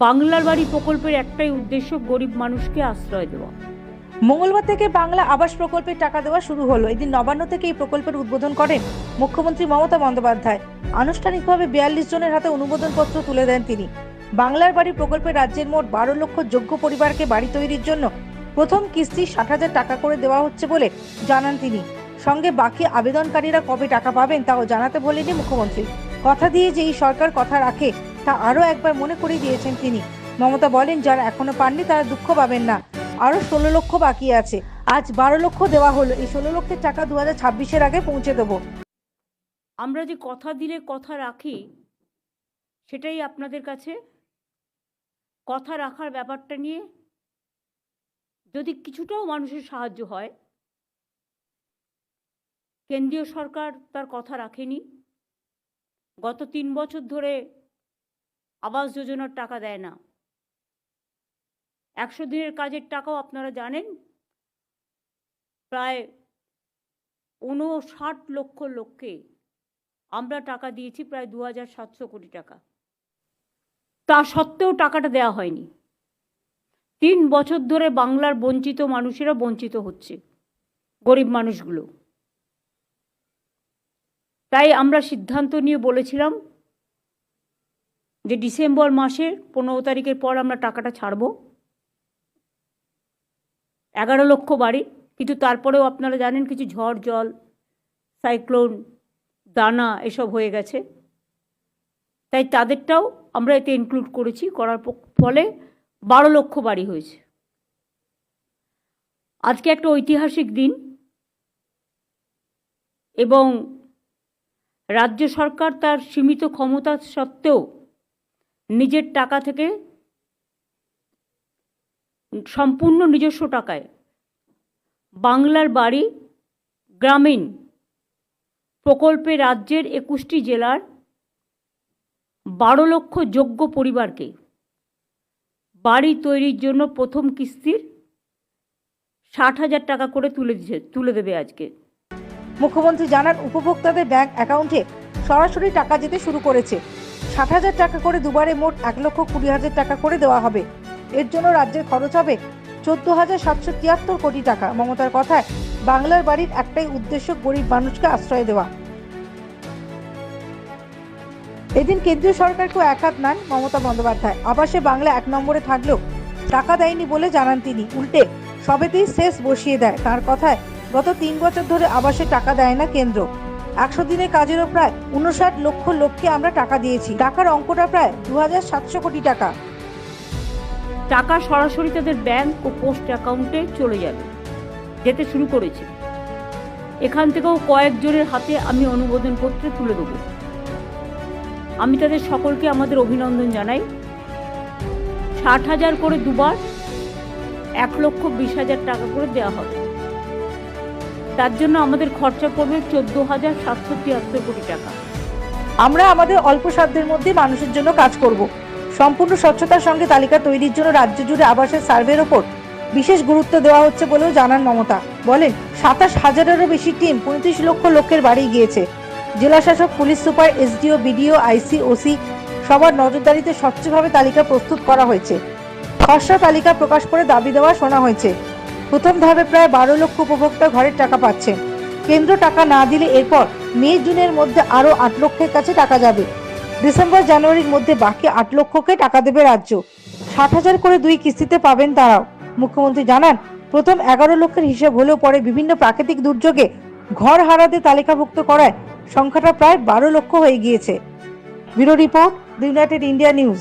বাংলার বাড়ি প্রকল্পের একটাই উদ্দেশ্য গরিব মানুষকে আশ্রয় দেওয়া। মঙ্গলবার থেকে বাংলা আবাস প্রকল্পের টাকা দেওয়া শুরু হলো। এদিন নবান্ন থেকে এই প্রকল্পের উদ্বোধন করেন মুখ্যমন্ত্রী মমতা বন্দ্যোপাধ্যায়। আনুষ্ঠানিকভাবে বিয়াল্লিশ জনের হাতে অনুমোদনপত্র তুলে দেন তিনি। বাংলার বাড়ি প্রকল্পে রাজ্যের মোট বারো লক্ষ যোগ্য পরিবারকে বাড়ি তৈরির জন্য প্রথম কিস্তি ষাট হাজার টাকা করে দেওয়া হচ্ছে বলে জানান তিনি। সঙ্গে বাকি আবেদনকারীরা কবে টাকা পাবেন তাও জানাতে বলেনি মুখ্যমন্ত্রী। কথা দিয়ে যে এই সরকার কথা রাখে তা আরও একবার মনে করিয়ে দিয়েছেন তিনি। মমতা বলেন, যারা এখনও পাননি তারা দুঃখ পাবেন না। আরও ষোলো লক্ষ বাকি আছে। আজ বারো লক্ষ দেওয়া হলো। এই ষোলো লক্ষের টাকা দু হাজার ছাব্বিশের আগে পৌঁছে দেবো। আমরা যে কথা দিলে কথা রাখি, সেটাই আপনাদের কাছে। কথা রাখার ব্যাপারটা নিয়ে যদি কিছুটাও মানুষের সাহায্য হয়, কেন্দ্রীয় সরকার তার কথা রাখেনি। গত তিন বছর ধরে আবাস যোজনার টাকা দেয় না। একশো দিনের কাজের টাকাও আপনারা জানেন, প্রায় ঊনষাট লক্ষ লোককে আমরা টাকা দিয়েছি, প্রায় দু হাজার সাতশো কোটি টাকা। তা সত্ত্বেও টাকাটা দেওয়া হয়নি। তিন বছর ধরে বাংলার বঞ্চিত মানুষেরা বঞ্চিত হচ্ছে, গরিব মানুষগুলো। তাই আমরা সিদ্ধান্ত নিয়ে বলেছিলাম যে ডিসেম্বর মাসের পনেরো তারিখের পর আমরা টাকাটা ছাড়ব। এগারো লক্ষ বাড়ি, কিন্তু তারপরেও আপনারা জানেন কিছু ঝড়, জল, সাইক্লোন, দানা এসব হয়ে গেছে। তাই তাদেরটাও আমরা এতে ইনক্লুড করেছি, করার ফলে বারো লক্ষ বাড়ি হয়েছে। আজকে একটা ঐতিহাসিক দিন এবং রাজ্য সরকার তার সীমিত ক্ষমতা সত্ত্বেও নিজের টাকা থেকে সম্পূর্ণ নিজস্ব টাকায়। বাংলার বাড়ি গ্রামীণ প্রকল্পে রাজ্যের একুশটি জেলার বারো লক্ষ যোগ্য পরিবারকে বাড়ি তৈরির জন্য প্রথম কিস্তির ষাট হাজার টাকা করে তুলে দিচ্ছে তুলে দেবে আজকে। মুখ্যমন্ত্রী জানান, উপভোক্তাদের ব্যাংক অ্যাকাউন্টে সরাসরি টাকা যেতে শুরু করেছে। ষাট হাজার টাকা করে দুবারে মোট এক লক্ষ কুড়ি হাজার টাকা করে দেওয়া হবে। এর জন্য রাজ্যের খরচ হবে চোদ্দ হাজার সাতশো তিয়াত্তর কোটি টাকা। মমতার কথায়, বাংলার বাড়ির একটাই উদ্দেশ্য গরিব মানুষকে আশ্রয় দেওয়া। এদিন কেন্দ্রীয় সরকারকেও এক হাত নান মমতা বন্দ্যোপাধ্যায়। আবাসে বাংলা এক নম্বরে থাকলেও টাকা দেয়নি বলে জানান তিনি। উল্টে সবেতেই শেষ বসিয়ে দেয়। তার কথায়, গত তিন বছর ধরে আবাসে টাকা দেয় না কেন্দ্র। একশো দিনের কাজেরও প্রায় উনষাট লক্ষ লোককে আমরা টাকা দিয়েছি। টাকার অঙ্কটা প্রায় দু হাজার সাতশো কোটি টাকা। টাকা সরাসরি তাদের ব্যাংক ও পোস্ট অ্যাকাউন্টে চলে যাবে। যেতে শুরু করেছে। এখান থেকেও কয়েকজনের হাতে আমি অনুমোদন পত্র তুলে দেবো। আমি তাদের সকলকে আমাদের অভিনন্দন জানাই। ষাট হাজার করে দুবার এক লক্ষ বিশ হাজার টাকা করে দেওয়া হবে। তার জন্য আমাদের খরচা পড়বে চোদ্দ হাজার সাতশো তিয়াত্তর কোটি টাকা। আমরা আমাদের অল্প সাধ্যের মধ্যে মানুষের জন্য কাজ করব। সম্পূর্ণ স্বচ্ছতার সঙ্গে তালিকা তৈরির জন্য রাজ্য জুড়ে আবাসের সার্ভের ওপর বিশেষ গুরুত্ব দেওয়া হচ্ছে বলেও জানান মমতা। বলেন, সাতাশ হাজারেরও বেশি টিম পঁয়ত্রিশ লক্ষ লোকের বাড়ি গিয়েছে। জেলা শাসক police super, SDO, BDO, IC, OC সবার নজরদারিতে স্বচ্ছভাবে তালিকা প্রস্তুত করা হয়েছে। খসড়া তালিকা প্রকাশ করে দাবি দেওয়া শোনা হয়েছে। প্রথম ধাপে প্রায় বারো লক্ষ উপভোক্তা ঘরের টাকা পাচ্ছেন কেন্দ্র টাকা না দিলে এরপর মে, জুনের মধ্যে আরও আট লক্ষের কাছে টাকা যাবে। ডিসেম্বর, জানুয়ারির মধ্যে বাকি আট লক্ষকে টাকা দেবে রাজ্য। ষাট হাজার করে দুই কিস্তিতে পাবেন তারাও। মুখ্যমন্ত্রী জানান, প্রথম এগারো লক্ষের হিসেব হলেও পরে বিভিন্ন প্রাকৃতিক দুর্যোগে ঘর হারাতে তালিকাভুক্ত করায় সংখ্যাটা প্রায় বারো লক্ষ হয়ে গিয়েছে। Bureau report United India news.